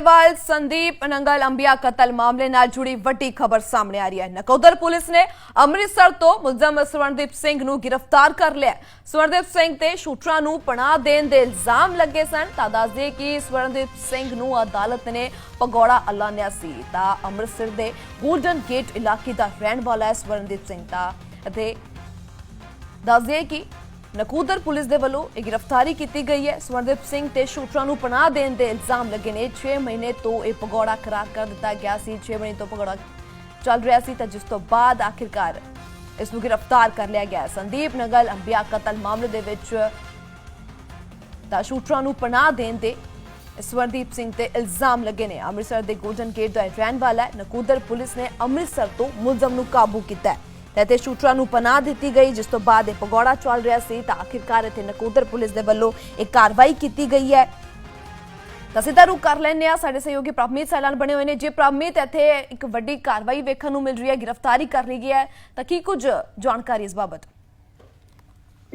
ਵਾਲ ਸੰਦੀਪ ਨੰਗਲ ਅੰਬੀਆ ਕਤਲ ਮਾਮਲੇ ਨਾਲ ਜੁੜੀ ਵੱਡੀ ਖਬਰ ਸਾਹਮਣੇ ਆ ਰਹੀ ਹੈ ਨਕੋਦਰ ਪੁਲਿਸ ਨੇ ਅੰਮ੍ਰਿਤਸਰ ਤੋਂ ਮੁਲਜ਼ਮ ਸਵਰਨਦੀਪ ਸਿੰਘ ਨੂੰ ਗ੍ਰਿਫਤਾਰ ਕਰ ਲਿਆ ਸਵਰਨਦੀਪ ਸਿੰਘ ਤੇ ਸ਼ੂਟਰਾਂ ਨੂੰ ਪਨਾਹ ਦੇਣ ਦੇ ਇਲਜ਼ਾਮ ਲੱਗੇ ਸਨ ਤਾਂ ਦੱਸਦੇ ਕਿ ਸਵਰਨਦੀਪ ਸਿੰਘ ਨੂੰ ਅਦਾਲਤ ਨੇ ਪਗੌੜਾ ਐਲਾਨਿਆ ਸੀ ਤਾਂ ਅੰਮ੍ਰਿਤਸਰ ਦੇ ਗੋਲਡਨ ਗੇਟ ਇਲਾਕੇ ਦਾ ਰਹਿਣ ਵਾਲਾ ਸਵਰਨਦੀਪ ਸਿੰਘ ਦਾ ਅਤੇ ਦੱਸ ਕਿ ਨਕੂਦਰ ਪੁਲਿਸ ਦੇ ਵੱਲੋਂ ਇਹ ਗ੍ਰਿਫਤਾਰੀ ਕੀਤੀ ਗਈ ਹੈ। ਸਵਰਦੀਪ ਸਿੰਘ ਤੇ ਸ਼ੂਟਰਾਂ ਨੂੰ ਪਨਾਹ ਦੇਣ ਦੇ ਇਲਜ਼ਾਮ ਲੱਗੇ ਨੇ। 6 ਮਹੀਨੇ ਤੋਂ ਇਹ ਪਗੌੜਾ ਕਰਾਰ ਕਰ ਦਿੱਤਾ ਗਿਆ ਸੀ। 6 ਮਹੀਨੇ ਤੋਂ ਪਗੌੜਾ ਚੱਲ ਰਿਹਾ ਸੀ ਤਾਂ ਜਿਸ ਤੋਂ ਬਾਅਦ ਆਖਿਰਕਾਰ ਇਸ ਨੂੰ ਗ੍ਰਿਫਤਾਰ ਕਰ ਲਿਆ ਗਿਆ ਸੰਦੀਪ ਨਗਲ, ਅੰਬਿਆ ਕਤਲ ਮਾਮਲੇ ਦੇ ਵਿੱਚ ਦਾ ਸ਼ੂਟਰਾਂ ਨੂੰ ਪਨਾਹ ਦੇਣ ਦੇ ਸਵਰਦੀਪ ਸਿੰਘ ਤੇ ਇਲਜ਼ਾਮ ਲੱਗੇ ਨੇ। ਅੰਮ੍ਰਿਤਸਰ ਦੇ ਗੋਲਡਨ ਗੇਟ ਦਾ ਇਹ ਰਹਿਣ ਵਾਲਾ ਨਕੂਦਰ ਪੁਲਿਸ ਨੇ ਅੰਮ੍ਰਿਤਸਰ ਤੋਂ ਮੁਲਜ਼ਮ ਨੂੰ ਕਾਬੂ ਕੀਤਾ ਹੈ। ਤੇ ਸ਼ੂਟਰਾਂ ਨੂੰ ਪਨਾਹ ਦਿੱਤੀ ਗਈ, ਜਿਸ ਤੋਂ ਬਾਅਦ ਇਹ ਪਗੌੜਾ ਚੱਲ ਰਿਹਾ ਸੀ ਤਾਂ ਆਖਿਰਕਾਰ ਇੱਥੇ ਨਕੋਦਰ ਪੁਲਿਸ ਦੇ ਵੱਲੋਂ ਇਹ ਕਾਰਵਾਈ ਕੀਤੀ ਗਈ ਹੈ। ਤਾਂ ਸਿੱਧਾ ਰੁਕ ਕਰ ਲੈਂਦੇ ਆ ਸਾਡੇ ਸਹਿਯੋਗੀ ਪ੍ਰਭਮੀਤ ਸੈਲਾਨ ਬਣੇ ਹੋਏ ਨੇ। ਜੇ ਪ੍ਰਭਮੀਤ, ਇੱਥੇ ਇੱਕ ਵੱਡੀ ਕਾਰਵਾਈ ਵੇਖਣ ਨੂੰ ਮਿਲ ਰਹੀ ਹੈ, ਗ੍ਰਿਫਤਾਰੀ ਕਰ ਲਈ ਗਈ ਹੈ, ਤਾਂ ਕੀ ਕੁਝ ਜਾਣਕਾਰੀ ਇਸ ਬਾਬਤ?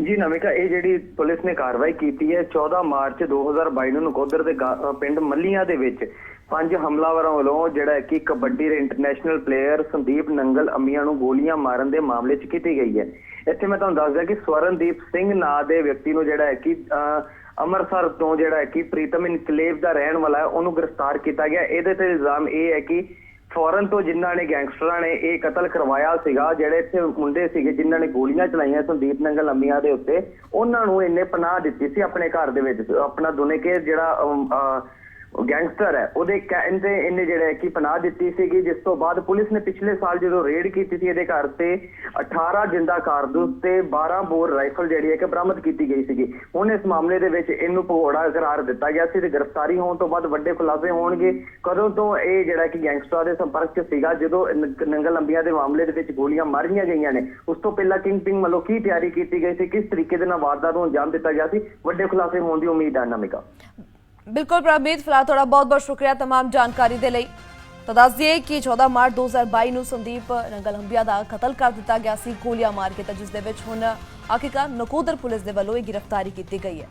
ਜੀ ਨਵਿਕਾ ਇਹ ਜਿਹੜੀ ਪੁਲਿਸ ਨੇ ਕਾਰਵਾਈ ਕੀਤੀ ਹੈ 14 ਮਾਰਚ 2022 ਨੂੰ ਨਕੋਦਰ ਦੇ ਗਾ- ਪਿੰਡ ਮੱਲੀਆਂ ਦੇ ਵਿੱਚ ਪੰਜ ਹਮਲਾਵਰਾਂ ਵੱਲੋਂ ਜਿਹੜਾ ਕਿ ਕਬੱਡੀ ਦੇ ਇੰਟਰਨੈਸ਼ਨਲ ਪਲੇਅਰ ਸੰਦੀਪ ਨੰਗਲ ਅੰਮੀਆਂ ਨੂੰ ਗੋਲੀਆਂ ਮਾਰਨ ਦੇ ਮਾਮਲੇ 'ਚ ਕੀਤੀ ਗਈ ਹੈ। ਇੱਥੇ ਮੈਂ ਤੁਹਾਨੂੰ ਦੱਸ ਦਿਆਂ ਕਿ ਸਵਰਨਦੀਪ ਸਿੰਘ ਨਾਂ ਦੇ ਵਿਅਕਤੀ ਨੂੰ ਜਿਹੜਾ ਹੈ ਕਿ ਅਹ, ਅੰਮ੍ਰਿਤਸਰ ਤੋਂ ਜਿਹੜਾ ਹੈ ਕਿ ਪ੍ਰੀਤਮ ਇਨਕਲੇਵ ਦਾ ਰਹਿਣ ਵਾਲਾ ਹੈ ਉਹਨੂੰ ਗ੍ਰਿਫਤਾਰ ਕੀਤਾ ਗਿਆ। ਇਹਦੇ ਤੇ ਇਲਜ਼ਾਮ ਇਹ ਹੈ ਕਿ ਫੌਰਨ ਤੋਂ ਜਿਨ੍ਹਾਂ ਨੇ ਗੈਂਗਸਟਰਾਂ ਨੇ ਇਹ ਕਤਲ ਕਰਵਾਇਆ ਸੀਗਾ ਜਿਹੜੇ ਇੱਥੇ ਮੁੰਡੇ ਸੀਗੇ ਜਿਨ੍ਹਾਂ ਨੇ ਗੋਲੀਆਂ ਚਲਾਈਆਂ ਸੰਦੀਪ ਨੰਗਲ ਅੰਮੀਆਂ ਦੇ ਉੱਤੇ ਉਹਨਾਂ ਨੂੰ ਇਹਨੇ ਪਨਾਹ ਦਿੱਤੀ ਸੀ ਆਪਣੇ ਘਰ ਦੇ ਵਿੱਚ ਆਪਣਾ ਦੁਨੇਕੇ ਜਿਹੜਾ ਅਹ, ਗੈਂਗਸਟਰ ਹੈ। ਉਹਦੇ ਕਹਿੰਦੇ ਇਹਨੇ ਜਿਹੜਾ ਹੈ ਕਿ ਪਨਾਹ ਦਿੱਤੀ ਸੀਗੀ, ਜਿਸ ਤੋਂ ਬਾਅਦ ਪੁਲਿਸ ਨੇ ਪਿਛਲੇ ਸਾਲ ਜਦੋਂ ਰੇਡ ਕੀਤੀ ਸੀ ਇਹਦੇ ਘਰ ਤੇ 18 ਜਿੰਦਾ ਕਾਰਤੂਸ ਤੇ 12 ਬੋਰ ਰਾਈਫਲ ਜਿਹੜੀ ਹੈ ਕਿ ਬਰਾਮਦ ਕੀਤੀ ਗਈ ਸੀਗੀ। ਹੁਣ ਇਸ ਮਾਮਲੇ ਦੇ ਵਿੱਚ ਇਹਨੂੰ ਭਗੌੜਾ ਕਰਾਰ ਦਿੱਤਾ ਗਿਆ ਸੀ ਤੇ ਗ੍ਰਿਫਤਾਰੀ ਹੋਣ ਤੋਂ ਬਾਅਦ ਵੱਡੇ ਖੁਲਾਸੇ ਹੋਣਗੇ। ਕਦੋਂ ਤੋਂ ਇਹ ਜਿਹੜਾ ਕਿ ਗੈਂਗਸਟਰਾਂ ਦੇ ਸੰਪਰਕ 'ਚ ਸੀਗਾ, ਜਦੋਂ ਨੰਗਲ ਲੰਬੀਆਂ ਦੇ ਮਾਮਲੇ ਦੇ ਵਿੱਚ ਗੋਲੀਆਂ ਮਾਰੀਆਂ ਗਈਆਂ ਨੇ, ਉਸ ਤੋਂ ਪਹਿਲਾਂ ਕਿੰਗ ਪਿੰਗ ਵੱਲੋਂ ਕੀ ਤਿਆਰੀ ਕੀਤੀ ਗਈ ਸੀ, ਕਿਸ ਤਰੀਕੇ ਦੇ ਨਾਲ ਵਾਰਦਾਤ ਨੂੰ ਅੰਜਾਮ ਦਿੱਤਾ ਗਿਆ ਸੀ? ਵੱਡੇ ਖੁਲਾਸੇ ਹੋਣ ਦੀ ਉਮੀਦ ਹੈ ਨਮਿਕਾ। ਬਿਲਕੁਲ ਪ੍ਰਭਮੀਤ ਫਿਲਹਾਲ ਤੁਹਾਡਾ ਬਹੁਤ-ਬਹੁਤ ਸ਼ੁਕਰੀਆ ਤਮਾਮ ਜਾਣਕਾਰੀ ਦੇ ਲਈ। ਤਾਂ ਦੱਸ ਦਈਏ ਕਿ 14 ਮਾਰਚ 2022 ਨੂੰ ਸੰਦੀਪ ਰੰਗਲਹੰਬੀਆ ਦਾ ਕਤਲ ਕਰ ਦਿੱਤਾ ਗਿਆ ਸੀ, ਗੋਲੀਆਂ ਮਾਰ ਕੇ, ਤਾਂ ਜਿਸ ਦੇ ਵਿੱਚ ਹੁਣ ਆਖਿਰਕਾਰ ਨਕੋਦਰ ਪੁਲਿਸ ਦੇ ਵੱਲੋਂ ਇਹ ਗ੍ਰਿਫਤਾਰੀ ਕੀਤੀ ਗਈ ਹੈ।